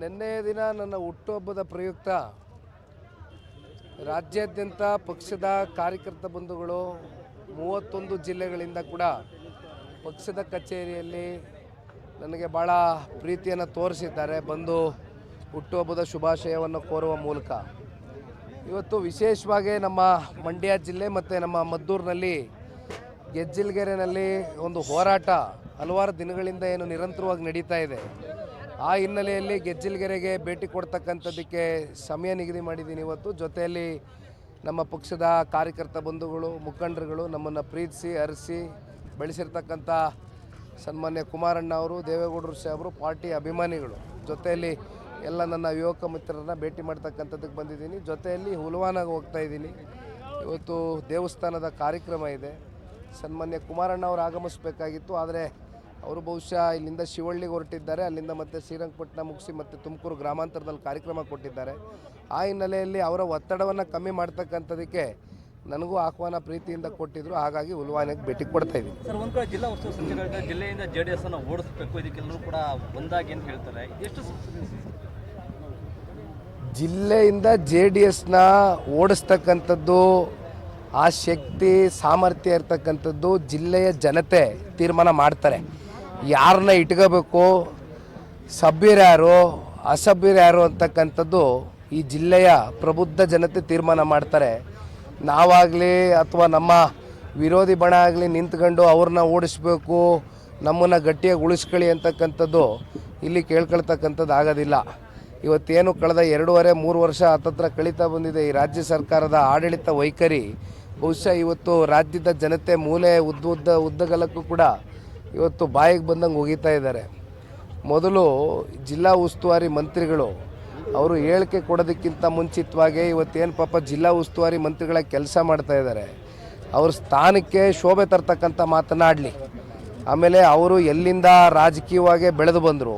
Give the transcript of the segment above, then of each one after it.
ನಿನ್ನೆಯ ದಿನ ನನ್ನ ಹುಟ್ಟುಹಬ್ಬದ ಪ್ರಯುಕ್ತ ರಾಜ್ಯಾದ್ಯಂತ ಪಕ್ಷದ ಕಾರ್ಯಕರ್ತ ಬಂಧುಗಳು ಮೂವತ್ತೊಂದು ಜಿಲ್ಲೆಗಳಿಂದ ಕೂಡ ಪಕ್ಷದ ಕಚೇರಿಯಲ್ಲಿ ನನಗೆ ಭಾಳ ಪ್ರೀತಿಯನ್ನು ತೋರಿಸಿದ್ದಾರೆ, ಬಂದು ಹುಟ್ಟುಹಬ್ಬದ ಶುಭಾಶಯವನ್ನು ಕೋರುವ ಮೂಲಕ. ಇವತ್ತು ವಿಶೇಷವಾಗಿ ನಮ್ಮ ಮಂಡ್ಯ ಜಿಲ್ಲೆ ಮತ್ತು ನಮ್ಮ ಮದ್ದೂರಿನಲ್ಲಿ, ಗೆಜ್ಜಿಲ್ಗೆರೆನಲ್ಲಿ ಒಂದು ಹೋರಾಟ ಹಲವಾರು ದಿನಗಳಿಂದ ಏನು ನಿರಂತರವಾಗಿ ನಡೀತಾ ಇದೆ. ಆ ಹಿನ್ನೆಲೆಯಲ್ಲಿ ಗೆಜ್ಜಲ್ಗೆರೆಗೆ ಭೇಟಿ ಕೊಡ್ತಕ್ಕಂಥದ್ದಕ್ಕೆ ಸಮಯ ನಿಗದಿ ಮಾಡಿದ್ದೀನಿ ಇವತ್ತು. ಜೊತೆಯಲ್ಲಿ ನಮ್ಮ ಪಕ್ಷದ ಕಾರ್ಯಕರ್ತ ಬಂಧುಗಳು, ಮುಖಂಡರುಗಳು ನಮ್ಮನ್ನು ಪ್ರೀತಿಸಿ, ಅರಸಿ ಬೆಳೆಸಿರ್ತಕ್ಕಂಥ ಸನ್ಮಾನ್ಯ ಕುಮಾರಣ್ಣ ಅವರು, ದೇವೇಗೌಡರು ಸಾಹೇಬರು ಪಾರ್ಟಿ ಅಭಿಮಾನಿಗಳು. ಜೊತೆಯಲ್ಲಿ ಎಲ್ಲ ನನ್ನ ಯುವಕ ಮಿತ್ರರನ್ನ ಭೇಟಿ ಮಾಡ್ತಕ್ಕಂಥದ್ದಕ್ಕೆ ಬಂದಿದ್ದೀನಿ. ಜೊತೆಯಲ್ಲಿ ಹುಲ್ವಾನಾಗ ಹೋಗ್ತಾ ಇದ್ದೀನಿ. ಇವತ್ತು ದೇವಸ್ಥಾನದ ಕಾರ್ಯಕ್ರಮ ಇದೆ. ಸನ್ಮಾನ್ಯ ಕುಮಾರಣ್ಣ ಅವರು ಆಗಮಿಸಬೇಕಾಗಿತ್ತು. ಆದರೆ ಅವರು ಬಹುಶಃ ಇಲ್ಲಿಂದ ಶಿವಳ್ಳಿಗೆ ಹೊರಟಿದ್ದಾರೆ. ಅಲ್ಲಿಂದ ಮತ್ತೆ ಶ್ರೀರಂಗಪಟ್ಟಣ ಮುಗಿಸಿ ಮತ್ತೆ ತುಮಕೂರು ಗ್ರಾಮಾಂತರದಲ್ಲಿ ಕಾರ್ಯಕ್ರಮ ಕೊಟ್ಟಿದ್ದಾರೆ. ಆ ಹಿನ್ನೆಲೆಯಲ್ಲಿ ಅವರ ಒತ್ತಡವನ್ನು ಕಮ್ಮಿ ಮಾಡ್ತಕ್ಕಂಥದಕ್ಕೆ ನನಗೂ ಆಹ್ವಾನ ಪ್ರೀತಿಯಿಂದ ಕೊಟ್ಟಿದ್ರು. ಹಾಗಾಗಿ ಉಲ್ವಾನೆಗೆ ಭೇಟಿ ಕೊಡ್ತಾ ಇದ್ದೀನಿ. ಸರ್ ಒಂದು ಕಡೆ ಜಿಲ್ಲಾ ಉಸ್ತುವಾರಿ ಸಚಿವರಾದ ಜಿಲ್ಲೆಯಿಂದ ಜೆ ಡಿ ಎಸ್ ಅನ್ನು ಓಡಿಸ್ಬೇಕು. ಇದಕ್ಕೆಲ್ಲರೂ ಕೂಡ ಒಂದಾಗಿ ಅಂತ ಹೇಳ್ತಾರೆ. ಎಷ್ಟು ಜಿಲ್ಲೆಯಿಂದ ಜೆ ಡಿ ಎಸ್ನ ಓಡಿಸ್ತಕ್ಕಂಥದ್ದು ಆ ಶಕ್ತಿ ಸಾಮರ್ಥ್ಯ ಇರ್ತಕ್ಕಂಥದ್ದು ಜಿಲ್ಲೆಯ ಜನತೆ ತೀರ್ಮಾನ ಮಾಡ್ತಾರೆ. ಯಾರನ್ನ ಇಟ್ಕೋಬೇಕು? ಸಭ್ಯರ್ಯಾರು ಅಸಭ್ಯರ್ಯಾರು ಅಂತಕ್ಕಂಥದ್ದು ಈ ಜಿಲ್ಲೆಯ ಪ್ರಬುದ್ಧ ಜನತೆ ತೀರ್ಮಾನ ಮಾಡ್ತಾರೆ. ನಾವಾಗಲಿ ಅಥವಾ ನಮ್ಮ ವಿರೋಧಿ ಬಣ ಆಗಲಿ ನಿಂತ್ಕೊಂಡು ಅವ್ರನ್ನ ಓಡಿಸ್ಬೇಕು, ನಮ್ಮನ್ನು ಗಟ್ಟಿಯಾಗಿ ಉಳಿಸ್ಕೊಳ್ಳಿ ಅಂತಕ್ಕಂಥದ್ದು ಇಲ್ಲಿ ಕೇಳ್ಕೊಳ್ತಕ್ಕಂಥದ್ದು ಆಗೋದಿಲ್ಲ. ಇವತ್ತೇನು ಕಳೆದ ಎರಡೂವರೆ, ಮೂರು ವರ್ಷ ಹತ್ತತ್ರ ಕಳೀತಾ ಬಂದಿದೆ ಈ ರಾಜ್ಯ ಸರ್ಕಾರದ ಆಡಳಿತ ವೈಖರಿ. ಬಹುಶಃ ಇವತ್ತು ರಾಜ್ಯದ ಜನತೆ ಮೂಲೆ ಉದ್ದ ಉದ್ದ, ಉದ್ದಗಲಕ್ಕೂ ಕೂಡ ಇವತ್ತು ಬಾಯಿಗೆ ಬಂದಂಗೆ ಹೋಗಿತಾ ಇದ್ದಾರೆ. ಮೊದಲು ಜಿಲ್ಲಾ ಉಸ್ತುವಾರಿ ಮಂತ್ರಿಗಳು ಅವರು ಹೇಳಿಕೆ ಕೊಡೋದಕ್ಕಿಂತ ಮುಂಚಿತವಾಗಿ ಇವತ್ತೇನು ಪಾಪ ಜಿಲ್ಲಾ ಉಸ್ತುವಾರಿ ಮಂತ್ರಿಗಳ ಕೆಲಸ ಮಾಡ್ತಾ ಇದ್ದಾರೆ. ಅವ್ರ ಸ್ಥಾನಕ್ಕೆ ಶೋಭೆ ತರ್ತಕ್ಕಂಥ ಮಾತನಾಡಲಿ ಆಮೇಲೆ ಅವರು ಎಲ್ಲಿಂದ ರಾಜಕೀಯವಾಗಿ ಬೆಳೆದು ಬಂದರು.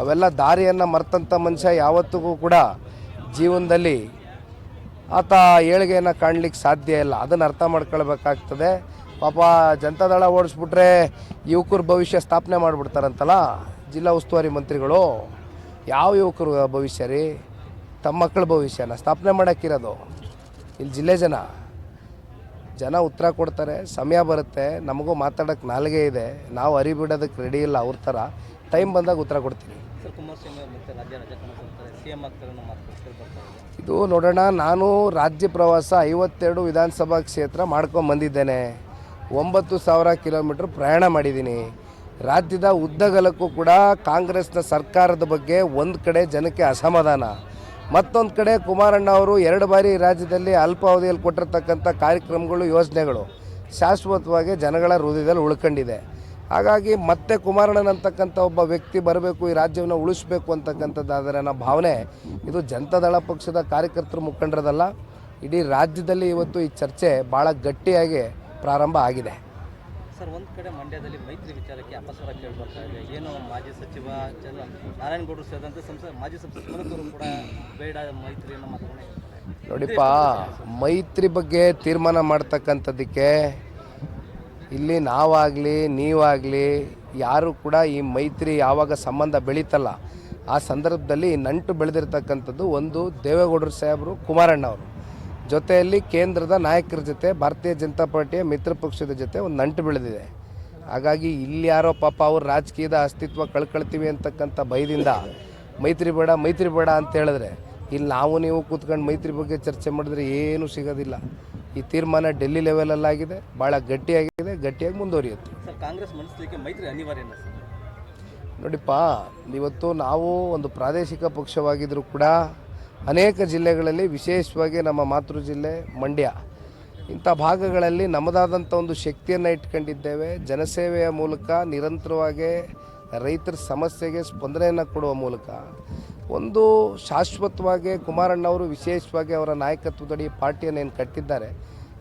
ಅವೆಲ್ಲ ದಾರಿಯನ್ನು ಮರ್ತಂಥ ಮನುಷ್ಯ ಯಾವತ್ತಿಗೂ ಕೂಡ ಜೀವನದಲ್ಲಿ ಆತ ಏಳಿಗೆಯನ್ನು ಕಾಣಲಿಕ್ಕೆ ಸಾಧ್ಯ ಇಲ್ಲ. ಅದನ್ನು ಅರ್ಥ ಮಾಡ್ಕೊಳ್ಬೇಕಾಗ್ತದೆ. ಪಾಪ ಜನತಾದಳ ಓಡಿಸ್ಬಿಟ್ರೆ ಯುವಕರು ಭವಿಷ್ಯ ಸ್ಥಾಪನೆ ಮಾಡಿಬಿಡ್ತಾರಂತಲ್ಲ ಜಿಲ್ಲಾ ಉಸ್ತುವಾರಿ ಮಂತ್ರಿಗಳು. ಯಾವ ಯುವಕರು ಭವಿಷ್ಯ ರೀ? ತಮ್ಮ ಮಕ್ಕಳ ಭವಿಷ್ಯನ ಸ್ಥಾಪನೆ ಮಾಡೋಕ್ಕಿರೋದು. ಇಲ್ಲಿ ಜಿಲ್ಲೆ ಜನ. ಜನ ಉತ್ತರ ಕೊಡ್ತಾರೆ ಸಮಯ ಬರುತ್ತೆ ನಮಗೂ ಮಾತಾಡೋಕ್ಕೆ ನಾಲ್ಗೆ ಇದೆ. ನಾವು ಅರಿಬಿಡೋದಕ್ಕೆ ರೆಡಿ ಇಲ್ಲ ಅವ್ರ ಥರ. ಟೈಮ್ ಬಂದಾಗ ಉತ್ತರ ಕೊಡ್ತೀನಿ. ಇದು ನೋಡೋಣ ನಾನು ರಾಜ್ಯ ಪ್ರವಾಸ ಐವತ್ತೆರಡು ವಿಧಾನಸಭಾ ಕ್ಷೇತ್ರ ಮಾಡ್ಕೊಂಡು ಬಂದಿದ್ದೇನೆ ಒಂಬತ್ತು ಸಾವಿರ ಕಿಲೋಮೀಟ್ರ್ ಪ್ರಯಾಣ ಮಾಡಿದ್ದೀನಿ. ರಾಜ್ಯದ ಉದ್ದಗಲಕ್ಕೂ ಕೂಡ ಕಾಂಗ್ರೆಸ್ನ ಸರ್ಕಾರದ ಬಗ್ಗೆ ಒಂದು ಕಡೆ ಜನಕ್ಕೆ ಅಸಮಾಧಾನ. ಮತ್ತೊಂದು ಕಡೆ ಕುಮಾರಣ್ಣ ಅವರು ಎರಡು ಬಾರಿ ರಾಜ್ಯದಲ್ಲಿ ಅಲ್ಪಾವಧಿಯಲ್ಲಿ ಕೊಟ್ಟಿರ್ತಕ್ಕಂಥ ಕಾರ್ಯಕ್ರಮಗಳು, ಯೋಜನೆಗಳು ಶಾಶ್ವತವಾಗಿ ಜನಗಳ ಹೃದಯದಲ್ಲಿ ಉಳ್ಕೊಂಡಿದೆ. ಹಾಗಾಗಿ ಮತ್ತೆ ಕುಮಾರಣ್ಣನಂತಕ್ಕಂಥ ಒಬ್ಬ ವ್ಯಕ್ತಿ ಬರಬೇಕು, ಈ ರಾಜ್ಯವನ್ನು ಉಳಿಸ್ಬೇಕು ಅಂತಕ್ಕಂಥದ್ದಾದರೆ ನನ್ನ ಭಾವನೆ, ಇದು ಜನತಾದಳ ಪಕ್ಷದ ಕಾರ್ಯಕರ್ತರು ಮುಖಂಡರದಲ್ಲ. ಇಡೀ ರಾಜ್ಯದಲ್ಲಿ ಇವತ್ತು ಈ ಚರ್ಚೆ ಭಾಳ ಗಟ್ಟಿಯಾಗಿ ಪ್ರಾರಂಭ ಆಗಿದೆ. ಸರ್ ಒಂದು ಕಡೆ ಮಂಡ್ಯದಲ್ಲಿ ಮೈತ್ರಿ ವಿಚಾರಕ್ಕೆ ಅಪಸ್ವರ ಕೇಳಿ ಬರ್ತಾ ಇದೆ. ಏನು ಮಾಜಿ ಸಚಿವ ನಾರಾಯಣಗೌಡರು ಸೇರಿದಂತೆ ಸಂಸದ ಮಾಜಿ ಸಂಸದ ಕೂಡ ಬೇಡ ಮೈತ್ರಿ ಮಾತಾಡೋಣ ನೋಡಿಪ್ಪ ಮೈತ್ರಿ ಬಗ್ಗೆ ತೀರ್ಮಾನ ಮಾಡ್ತಕ್ಕಂಥದ್ದಕ್ಕೆ ಇಲ್ಲಿ ನಾವಾಗಲಿ ನೀವಾಗಲಿ ಯಾರು ಕೂಡ ಈ ಮೈತ್ರಿ ಯಾವಾಗ ಸಂಬಂಧ ಬೆಳೀತಲ್ಲ ಆ ಸಂದರ್ಭದಲ್ಲಿ ನಂಟು ಬೆಳೆದಿರ್ತಕ್ಕಂಥದ್ದು ಒಂದು ದೇವೇಗೌಡರು ಸಾಹೇಬರು ಕುಮಾರಣ್ಣ ಅವರು ಜೊತೆಯಲ್ಲಿ ಕೇಂದ್ರದ ನಾಯಕರ ಜೊತೆ ಭಾರತೀಯ ಜನತಾ ಪಾರ್ಟಿಯ ಮಿತ್ರ ಪಕ್ಷದ ಜೊತೆ ಒಂದು ನಂಟು ಬೆಳೆದಿದೆ. ಹಾಗಾಗಿ ಇಲ್ಲಿ ಯಾರೋ ಪಾಪ ಅವರು ರಾಜಕೀಯದ ಅಸ್ತಿತ್ವ ಕಳ್ಕೊಳ್ತೀವಿ ಅಂತಕ್ಕಂಥ ಭಯದಿಂದ ಮೈತ್ರಿ ಬೇಡ ಮೈತ್ರಿ ಬೇಡ ಅಂತ ಹೇಳಿದ್ರೆ ಇಲ್ಲಿ ನಾವು ನೀವು ಕೂತ್ಕೊಂಡು ಮೈತ್ರಿ ಬಗ್ಗೆ ಚರ್ಚೆ ಮಾಡಿದ್ರೆ ಏನೂ ಸಿಗೋದಿಲ್ಲ. ಈ ತೀರ್ಮಾನ ಡೆಲ್ಲಿ ಲೆವೆಲಲ್ಲಾಗಿದೆ ಭಾಳ ಗಟ್ಟಿಯಾಗಿದೆ ಗಟ್ಟಿಯಾಗಿ ಮುಂದುವರಿಯುತ್ತೆ. ಕಾಂಗ್ರೆಸ್ ಮನಸ್ಸಿಗೆ ಮೈತ್ರಿ ಅನಿವಾರ್ಯನ ಸರ್? ನೋಡಿಪ್ಪ ಇವತ್ತು ನಾವು ಒಂದು ಪ್ರಾದೇಶಿಕ ಪಕ್ಷವಾಗಿದ್ದರೂ ಕೂಡ ಅನೇಕ ಜಿಲ್ಲೆಗಳಲ್ಲಿ, ವಿಶೇಷವಾಗಿ ನಮ್ಮ ಮಾತೃ ಜಿಲ್ಲೆ ಮಂಡ್ಯ. ಇಂಥ ಭಾಗಗಳಲ್ಲಿ ನಮ್ಮದಾದಂಥ ಒಂದು ಶಕ್ತಿಯನ್ನು ಇಟ್ಕೊಂಡಿದ್ದೇವೆ. ಜನಸೇವೆಯ ಮೂಲಕ, ನಿರಂತರವಾಗಿ ರೈತರ ಸಮಸ್ಯೆಗೆ ಸ್ಪಂದನೆಯನ್ನು ಕೊಡುವ ಮೂಲಕ. ಒಂದು ಶಾಶ್ವತವಾಗಿ ಕುಮಾರಣ್ಣವರು ವಿಶೇಷವಾಗಿ ಅವರ ನಾಯಕತ್ವದಡಿ ಪಾರ್ಟಿಯನ್ನು ಏನು ಕಟ್ಟಿದ್ದಾರೆ.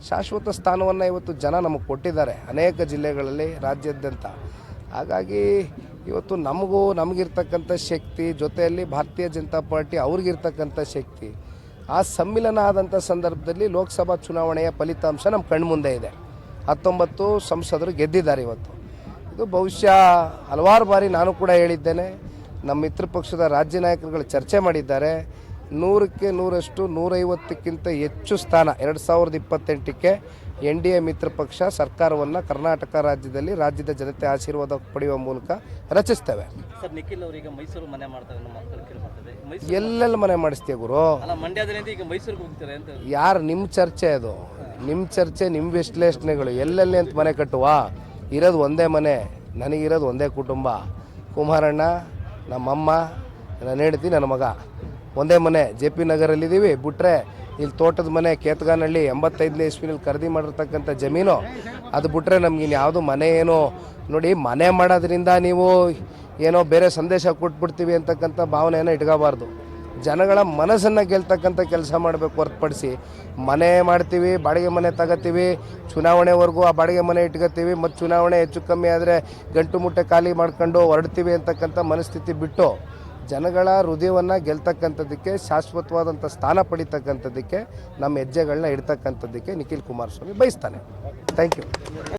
ಶಾಶ್ವತ ಸ್ಥಾನವನ್ನು ಇವತ್ತು ಜನ ನಮಗೆ ಕೊಟ್ಟಿದ್ದಾರೆ ಅನೇಕ ಜಿಲ್ಲೆಗಳಲ್ಲಿ ರಾಜ್ಯಾದ್ಯಂತ. ಹಾಗಾಗಿ ಇವತ್ತು ನಮಗೂ ನಮಗಿರ್ತಕ್ಕಂಥ ಶಕ್ತಿ, ಜೊತೆಯಲ್ಲಿ ಭಾರತೀಯ ಜನತಾ ಪಾರ್ಟಿ ಅವ್ರಿಗಿರ್ತಕ್ಕಂಥ ಶಕ್ತಿ. ಆ ಸಮ್ಮಿಲನ ಆದಂಥ ಸಂದರ್ಭದಲ್ಲಿ ಲೋಕಸಭಾ ಚುನಾವಣೆಯ ಫಲಿತಾಂಶ ನಮ್ಮ ಕಣ್ಮುಂದೆ ಇದೆ. ಹತ್ತೊಂಬತ್ತು ಸಂಸದರು ಗೆದ್ದಿದ್ದಾರೆ ಇವತ್ತು. ಇದು ಬಹುಶಃ ಹಲವಾರು ಬಾರಿ ನಾನು ಕೂಡ ಹೇಳಿದ್ದೇನೆ. ನಮ್ಮ ಮಿತ್ರ ಪಕ್ಷದ ರಾಜ್ಯ ನಾಯಕರುಗಳು ಚರ್ಚೆ ಮಾಡಿದ್ದಾರೆ. ನೂರಕ್ಕೆ ನೂರಷ್ಟು ನೂರೈವತ್ತಕ್ಕಿಂತ ಹೆಚ್ಚು ಸ್ಥಾನ, ಎರಡು ಸಾವಿರದ ಇಪ್ಪತ್ತೆಂಟಕ್ಕೆ ಎನ್ ಡಿ ಎ ಮಿತ್ರ ಪಕ್ಷ ಸರ್ಕಾರವನ್ನು ಕರ್ನಾಟಕ ರಾಜ್ಯದಲ್ಲಿ ರಾಜ್ಯದ ಜನತೆ ಆಶೀರ್ವಾದ ಪಡೆಯುವ ಮೂಲಕ ರಚಿಸ್ತೇವೆ. ಸರ್ ನಿಖಿಲ್ ಅವರೀಗ ಮೈಸೂರು ಮನೆ ಮಾಡ್ತಾರೆ ನಮ್ಮ ಮಕ್ಕಳು ಕೇಳಿ ಬರ್ತದೆ ಮೈಸೂರು ಎಲ್ಲೆಲ್ಲಿ ಮನೆ ಮಾಡಿಸ್ತೀಯ ಗುರು? ಅಲ್ಲ ಮಂಡ್ಯದಲ್ಲಿ ಈಗ ಮೈಸೂರಿಗೆ ಹೋಗ್ತಾರೆ ಅಂತ ಯಾರು ನಿಮ್ಮ ಚರ್ಚೆ ಅದು? ನಿಮ್ಮ ಚರ್ಚೆ ನಿಮ್ಮ ವಿಶ್ಲೇಷಣೆಗಳು. ಎಲ್ಲೆಲ್ಲಿ ಅಂತ ಮನೆ ಕಟ್ಟುವ? ಇರೋದು ಒಂದೇ ಮನೆ ನನಗಿರೋದು ಒಂದೇ ಕುಟುಂಬ. ಕುಮಾರಣ್ಣ ನಮ್ಮಮ್ಮ ನನ್ನ ಹೆಂಡತಿ ನನ್ನ ಮಗ. ಒಂದೇ ಮನೆ ಜೆ ಪಿ ನಗರಲ್ಲಿದ್ದೀವಿ. ಬಿಟ್ಟರೆ ಇಲ್ಲಿ ತೋಟದ ಮನೆ ಕೇತಗಾನಹಳ್ಳಿ ಎಂಬತ್ತೈದನೇ ಇಸ್ವಿನಲ್ಲಿ ಖರೀದಿ ಮಾಡಿರ್ತಕ್ಕಂಥ ಜಮೀನು. ಅದು ಬಿಟ್ಟರೆ ನಮ್ಗೆ ಇನ್ಯಾವುದು ಮನೆ ಏನೋ ನೋಡಿ ಮನೆ ಮಾಡೋದ್ರಿಂದ ನೀವು ಏನೋ ಬೇರೆ ಸಂದೇಶ ಕೊಟ್ಬಿಡ್ತೀವಿ ಅಂತಕ್ಕಂಥ ಭಾವನೆಯನ್ನು ಇಟ್ಕೋಬಾರ್ದು. ಜನಗಳ ಮನಸ್ಸನ್ನು ಗೆಲ್ತಕ್ಕಂಥ ಕೆಲಸ ಮಾಡಬೇಕು ಹೊರತುಪಡಿಸಿ. ಮನೆ ಮಾಡ್ತೀವಿ, ಬಾಡಿಗೆ ಮನೆ ತಗೋತೀವಿ, ಚುನಾವಣೆವರೆಗೂ ಆ ಬಾಡಿಗೆ ಮನೆ ಇಟ್ಕೋತೀವಿ. ಮತ್ತು ಚುನಾವಣೆ ಹೆಚ್ಚು ಕಮ್ಮಿ ಆದರೆ ಗಂಟು ಮುಟ್ಟೆ ಖಾಲಿ ಮಾಡ್ಕೊಂಡು ಹೊರಡ್ತೀವಿ ಅಂತಕ್ಕಂಥ ಮನಸ್ಥಿತಿ ಬಿಟ್ಟು ಜನಗಳ ಹೃದಯವನ್ನು ಗೆಲ್ತಕ್ಕಂಥದ್ದಕ್ಕೆ ಶಾಶ್ವತವಾದಂಥ ಸ್ಥಾನ ಪಡಿತಕ್ಕಂಥದ್ದಕ್ಕೆ ನಮ್ಮ ಹೆಜ್ಜೆಗಳನ್ನ ಇಡ್ತಕ್ಕಂಥದ್ದಕ್ಕೆ ನಿಖಿಲ್ ಕುಮಾರಸ್ವಾಮಿ ಬಯಸ್ತಾನೆ. Thank you